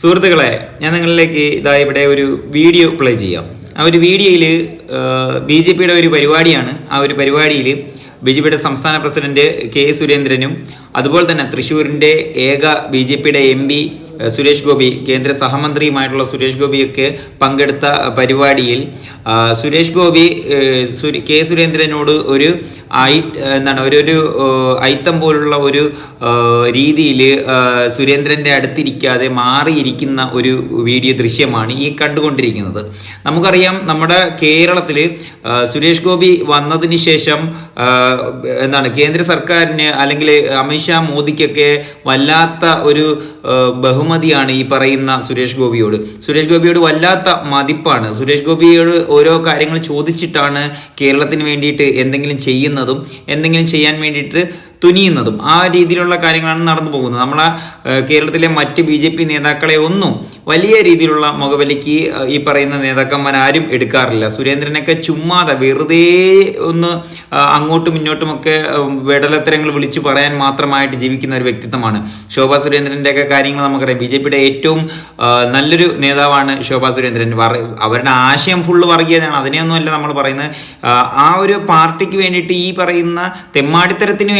സുഹൃത്തുക്കളെ ഞാൻ നിങ്ങളിലേക്ക് ഇതാ ഇവിടെ ഒരു വീഡിയോ പ്ലേ ചെയ്യാം. ആ ഒരു വീഡിയോയിൽ ബി ജെ പിയുടെ ഒരു പരിപാടിയാണ്. ആ ഒരു പരിപാടിയിൽ ബി ജെ പിയുടെ സംസ്ഥാന പ്രസിഡന്റ് കെ സുരേന്ദ്രനും അതുപോലെ തന്നെ തൃശ്ശൂരിന്റെ ഏക ബി ജെ പിയുടെ എം പി സുരേഷ് ഗോപി കേന്ദ്ര സഹമന്ത്രിയുമായിട്ടുള്ള സുരേഷ് ഗോപിയൊക്കെ പങ്കെടുത്ത പരിപാടിയിൽ സുരേഷ് ഗോപി കെ സുരേന്ദ്രനോട് ഒരു ഐ എന്താണ് ഒരു ഒരു ഐത്തം പോലുള്ള ഒരു രീതിയിൽ സുരേന്ദ്രന്റെ അടുത്തിരിക്കാതെ മാറിയിരിക്കുന്ന ഒരു വീഡിയോ ദൃശ്യമാണ് ഈ കണ്ടുകൊണ്ടിരിക്കുന്നത്. നമുക്കറിയാം നമ്മുടെ കേരളത്തിൽ സുരേഷ് ഗോപി വന്നതിന് ശേഷം എന്താണ് കേന്ദ്ര സർക്കാരിന് അല്ലെങ്കിൽ അമിത്ഷാ മോദിക്കൊക്കെ വല്ലാത്ത ഒരു ബഹുമതിയാണ് ഈ പറയുന്ന സുരേഷ് ഗോപിയോട്. സുരേഷ് ഗോപിയോട് വല്ലാത്ത മതിപ്പാണ്. സുരേഷ് ഗോപിയോട് ഓരോ കാര്യങ്ങൾ ചോദിച്ചിട്ടാണ് കേരളത്തിന് വേണ്ടിയിട്ട് എന്തെങ്കിലും ചെയ്യുന്നതും എന്തെങ്കിലും ചെയ്യാൻ വേണ്ടിയിട്ട് തുനിയുന്നതും. ആ രീതിയിലുള്ള കാര്യങ്ങളാണ് നടന്നു പോകുന്നത്. നമ്മളെ കേരളത്തിലെ മറ്റ് ബി നേതാക്കളെ ഒന്നും വലിയ രീതിയിലുള്ള മുഖവിലയ്ക്ക് ഈ പറയുന്ന നേതാക്കന്മാർ ആരും എടുക്കാറില്ല. സുരേന്ദ്രനൊക്കെ ചുമ്മാതെ വെറുതെ ഒന്ന് അങ്ങോട്ടും ഇങ്ങോട്ടുമൊക്കെ വെടലത്തരങ്ങൾ വിളിച്ചു പറയാൻ മാത്രമായിട്ട് ജീവിക്കുന്ന ഒരു വ്യക്തിത്വമാണ് ശോഭാ സുരേന്ദ്രന്റെ ഒക്കെ കാര്യങ്ങൾ നമുക്കറിയാം. ബി ജെ പിയുടെ ഏറ്റവും നല്ലൊരു നേതാവാണ് ശോഭാ സുരേന്ദ്രൻ. അവരുടെ ആശയം ഫുള്ള് വർഗീയതയാണ്. അതിനെയൊന്നുമല്ല നമ്മൾ പറയുന്നത്. ആ, ഒരു പാർട്ടിക്ക് വേണ്ടിയിട്ട് ഈ പറയുന്ന തെമ്മാടിത്തരത്തിന്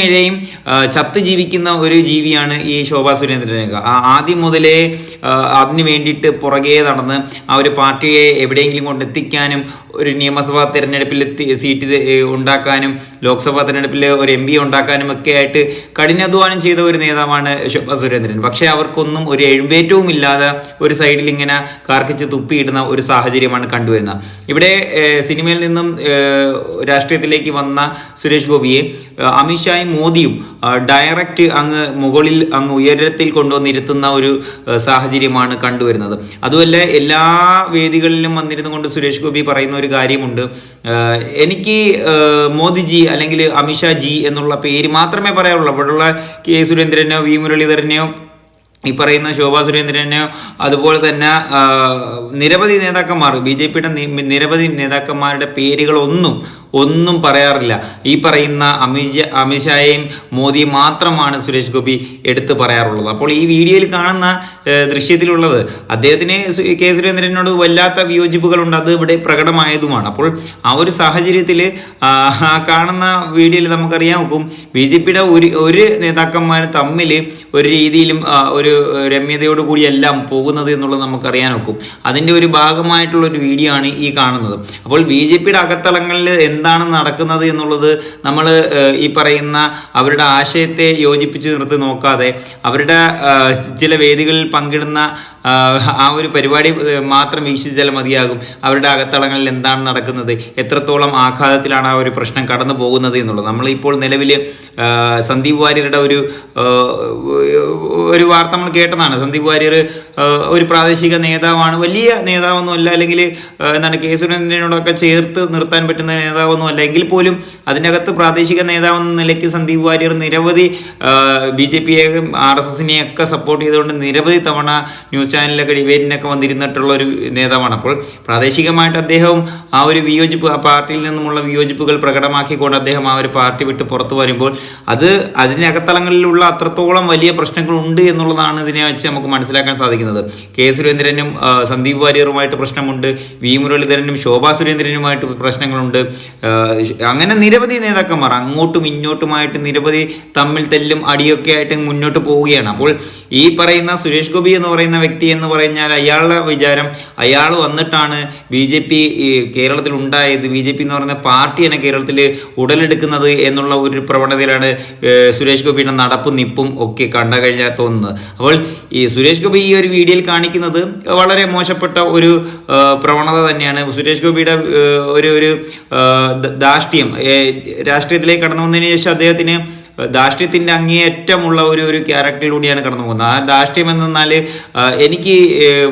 ആ, ചത്ത് ജീവിക്കുന്ന ഒരു ജീവിയാണ് ഈ ശോഭാ സുരേന്ദ്രനൊക്കെ. ആദ്യം മുതലേ ആ, അതിന് വേണ്ടിയിട്ട് പുറകെ നടന്ന് ആ ഒരു പാർട്ടിയെ എവിടെയെങ്കിലും കൊണ്ടെത്തിക്കാനും ഒരു നിയമസഭാ തിരഞ്ഞെടുപ്പിൽ സീറ്റ് ഉണ്ടാക്കാനും ലോക്സഭാ തിരഞ്ഞെടുപ്പിൽ ഒരു എം പി ഉണ്ടാക്കാനും ഒക്കെ ആയിട്ട് കഠിനാധ്വാനം ചെയ്ത ഒരു നേതാവാണ് ശുഭ സുരേന്ദ്രൻ. പക്ഷേ അവർക്കൊന്നും ഒരു എഴുമ്പേറ്റവും ഇല്ലാതെ ഒരു സൈഡിൽ ഇങ്ങനെ കാർക്കിച്ച് തുപ്പിയിടുന്ന ഒരു സാഹചര്യമാണ് കണ്ടുവരുന്നത്. ഇവിടെ സിനിമയിൽ നിന്നും രാഷ്ട്രീയത്തിലേക്ക് വന്ന സുരേഷ് ഗോപിയെ അമിത്ഷായും മോദിയും ഡയറക്റ്റ് അങ്ങ് മുകളിൽ അങ്ങ് ഉയരത്തിൽ കൊണ്ടുവന്നിരുത്തുന്ന ഒരു സാഹചര്യമാണ് കണ്ടുവരുന്നത്. അതുമല്ല എല്ലാ വേദികളിലും വന്നിരുന്നു കൊണ്ട് സുരേഷ് ഗോപി പറയുന്ന ഒരു കാര്യമുണ്ട്. എനിക്ക് മോദിജി അല്ലെങ്കിൽ അമിഷാ ജി എന്നുള്ള പേര് മാത്രമേ പറയാറുള്ളൂ. അവിടെയുള്ള കെ സുരേന്ദ്രനോ വി മുരളീധരനെയോ ഈ പറയുന്ന ശോഭാ സുരേന്ദ്രനെയോ അതുപോലെ തന്നെ നിരവധി നേതാക്കന്മാർ ബി ജെ പിയുടെ നിരവധി നേതാക്കന്മാരുടെ പേരുകളൊന്നും ഒന്നും പറയാറില്ല. ഈ പറയുന്ന അമിത്ഷാ അമിത്ഷായെയും മോദി മാത്രമാണ് സുരേഷ് ഗോപി എടുത്തു പറയാറുള്ളത്. അപ്പോൾ ഈ വീഡിയോയിൽ കാണുന്ന ദൃശ്യത്തിലുള്ളത് അദ്ദേഹത്തിന് കെ. സുരേന്ദ്രനോട് വല്ലാത്ത വിയോജിപ്പുകളുണ്ട്. അത് ഇവിടെ പ്രകടമായതുമാണ്. അപ്പോൾ ആ ഒരു സാഹചര്യത്തിൽ കാണുന്ന വീഡിയോയിൽ നമുക്കറിയാം നോക്കും ബി ജെ പിയുടെ ഒരു ഒരു നേതാക്കന്മാർ തമ്മിൽ ഒരു രീതിയിലും ഒരു ഒരു രമ്യതയോടു കൂടിയെല്ലാം പോകുന്നത് എന്നുള്ളത് നമുക്കറിയാൻ നോക്കും അതിന്റെ ഒരു ഭാഗമായിട്ടുള്ള ഒരു വീഡിയോ ആണ് ഈ കാണുന്നത്. അപ്പോൾ ബി ജെ പിയുടെ അകത്തളങ്ങളിൽ എന്താണ് നടക്കുന്നത് എന്നുള്ളത് നമ്മൾ ഈ പറയുന്ന അവരുടെ ആശയത്തെ യോജിപ്പിച്ച് നിർത്തി നോക്കാതെ അവരുടെ ചില വേദികളിൽ പങ്കിടുന്ന ആ, ഒരു പരിപാടി മാത്രം വീക്ഷിച്ചാൽ മതിയാകും. അവരുടെ അകത്തളങ്ങളിൽ എന്താണ് നടക്കുന്നത്? എത്രത്തോളം ആഘാതത്തിലാണ് ആ ഒരു പ്രശ്നം കടന്നു പോകുന്നത് എന്നുള്ളത്. നമ്മളിപ്പോൾ നിലവിൽ സന്ദീപ് വാര്യരുടെ ഒരു ഒരു വാർത്ത നമ്മൾ കേട്ടതാണ്. സന്ദീപ് വാര്യർ ഒരു പ്രാദേശിക നേതാവാണ്. വലിയ നേതാവൊന്നുമല്ല. അല്ലെങ്കിൽ എന്താണ് കെ സുരേന്ദ്രനോടൊക്കെ ചേർത്ത് നിർത്താൻ പറ്റുന്ന നേതാവൊന്നും അല്ല എങ്കിൽ പോലും അതിനകത്ത് പ്രാദേശിക നേതാവെന്ന നിലയ്ക്ക് സന്ദീപ് വാര്യർ നിരവധി ബി ജെ പിയെയും ആർ എസ് എസിനെയും ഒക്കെ സപ്പോർട്ട് ചെയ്തുകൊണ്ട് നിരവധി തവണ ന്യൂസ് ചാനലിലൊക്കെ ഡിബേറ്റിനൊക്കെ വന്നിരുന്നിട്ടുള്ള ഒരു നേതാവാണ്. അപ്പോൾ പ്രാദേശികമായിട്ട് അദ്ദേഹം ആ ഒരു വിയോജിപ്പ് ആ പാർട്ടിയിൽ നിന്നുമുള്ള വിയോജിപ്പുകൾ പ്രകടമാക്കിക്കൊണ്ട് അദ്ദേഹം ആ ഒരു പാർട്ടി വിട്ട് പുറത്തു വരുമ്പോൾ അത് അതിനകത്തളങ്ങളിലുള്ള അത്രത്തോളം വലിയ പ്രശ്നങ്ങളുണ്ട് എന്നുള്ളതാണ് ഇതിനെ വെച്ച് നമുക്ക് മനസ്സിലാക്കാൻ സാധിക്കുന്നത്. കെ സുരേന്ദ്രനും സന്ദീപ് വാര്യറുമായിട്ട് പ്രശ്നമുണ്ട് വി മുരളീധരനും ശോഭാ സുരേന്ദ്രനുമായിട്ട് പ്രശ്നങ്ങളുണ്ട്. അങ്ങനെ നിരവധി നേതാക്കന്മാർ അങ്ങോട്ടും ഇങ്ങോട്ടുമായിട്ട് നിരവധി തമ്മിൽ തെല്ലും അടിയൊക്കെ ആയിട്ട് മുന്നോട്ട് പോവുകയാണ്. അപ്പോൾ ഈ പറയുന്ന സുരേഷ് ഗോപി എന്ന് പറയുന്ന വ്യക്തി എന്ന് പറഞ്ഞാൽ അയാളുടെ വിചാരം അയാൾ വന്നിട്ടാണ് ബി ജെ പി കേരളത്തിൽ ഉണ്ടായത്. ബി ജെ പി എന്ന് പറയുന്ന പാർട്ടി തന്നെ കേരളത്തിൽ ഉടലെടുക്കുന്നത് എന്നുള്ള ഒരു പ്രവണതയിലാണ് സുരേഷ് ഗോപിയുടെ നടപ്പും നിപ്പും ഒക്കെ കണ്ട കഴിഞ്ഞാൽ തോന്നുന്നത്. അപ്പോൾ ഈ സുരേഷ് ഗോപി ഈ ഒരു വീഡിയോയിൽ കാണിക്കുന്നത് വളരെ മോശപ്പെട്ട ഒരു പ്രവണത തന്നെയാണ്. സുരേഷ് ഗോപിയുടെ ഒരു ഒരു ആ, ദ- ധാർഷ്ട്യം ഏഹ്, രാഷ്ട്രീയത്തിലേക്ക് കടന്നു വന്നതിന് ശേഷം അദ്ദേഹത്തിന് ധാർഷ്ട്യത്തിന്റെ അങ്ങേയറ്റമുള്ള ഒരു ഒരു ക്യാരക്ടറിലൂടെയാണ് കടന്നു പോകുന്നത്. ആ ധാർഷ്ട്യം എന്നാൽ എനിക്ക്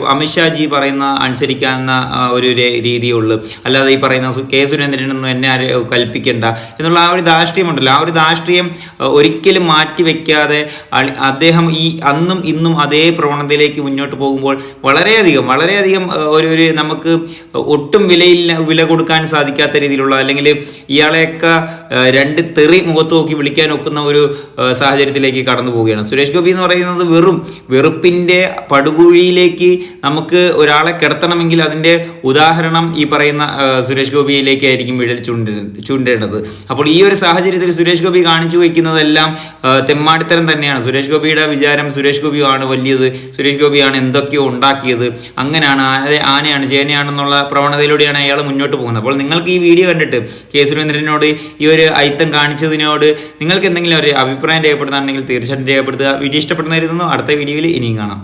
അമിത്ഷാജി പറയുന്ന അനുസരിക്കാവുന്ന ഒരു രീതിയുള്ളൂ. അല്ലാതെ ഈ പറയുന്ന കെ സുരേന്ദ്രനൊന്നും എന്നെ കൽപ്പിക്കണ്ട. എന്നുള്ള ആ ഒരു ദാഷ്ട്യമുണ്ടല്ലോ ആ ഒരു ധാർഷ്ട്യം ഒരിക്കലും മാറ്റി വെക്കാതെ അദ്ദേഹം ഈ അന്നും ഇന്നും അതേ പ്രവണതയിലേക്ക് മുന്നോട്ട് പോകുമ്പോൾ വളരെയധികം വളരെയധികം ഒരു ഒരു നമുക്ക് ഒട്ടും വിലയില്ല വില കൊടുക്കാൻ സാധിക്കാത്ത രീതിയിലുള്ള അല്ലെങ്കിൽ ഇയാളെയൊക്കെ രണ്ട് തെറി മുഖത്ത് നോക്കി വിളിക്കാൻ ഒക്കുന്ന ഒരു സാഹചര്യത്തിലേക്ക് കടന്നു പോവുകയാണ്. സുരേഷ് ഗോപി എന്ന് പറയുന്നത് വെറും വെറുപ്പിന്റെ പടുകുഴിയിലേക്ക് നമുക്ക് ഒരാളെ കിടത്തണമെങ്കിൽ അതിന്റെ ഉദാഹരണം ഈ പറയുന്ന സുരേഷ് ഗോപിയിലേക്കായിരിക്കും വിടൽ ചൂണ്ട ചൂണ്ടേണ്ടത്. അപ്പോൾ ഈ ഒരു സാഹചര്യത്തിൽ സുരേഷ് ഗോപി കാണിച്ചു വയ്ക്കുന്നതെല്ലാം തെമ്മാടിത്തരം തന്നെയാണ്. സുരേഷ് ഗോപിയുടെ വിചാരം സുരേഷ് ഗോപിയാണ് വലിയത് സുരേഷ് ഗോപിയാണ് എന്തൊക്കെയോ ഉണ്ടാക്കിയത് അങ്ങനെയാണ് ആന- ആനയാണ് ചേനയാണെന്നുള്ള പ്രവണതയിലൂടെയാണ് അയാൾ മുന്നോട്ട് പോകുന്നത്. അപ്പോൾ നിങ്ങൾക്ക് ഈ വീഡിയോ കണ്ടിട്ട് കെ സുരേന്ദ്രനോട് ഈ ഒരു ഐത്തം കാണിച്ചതിനോട് നിങ്ങൾക്ക് എന്തെങ്കിലും ഒരു അഭിപ്രായം രേഖപ്പെടുത്താണെങ്കിൽ തീർച്ചയായിട്ടും രേഖപ്പെടുത്തുക. വീഡിയോ ഇഷ്ടപ്പെടുന്നതായിരുന്നു അടുത്ത വീഡിയോയിൽ ഇനിയും കാണാം.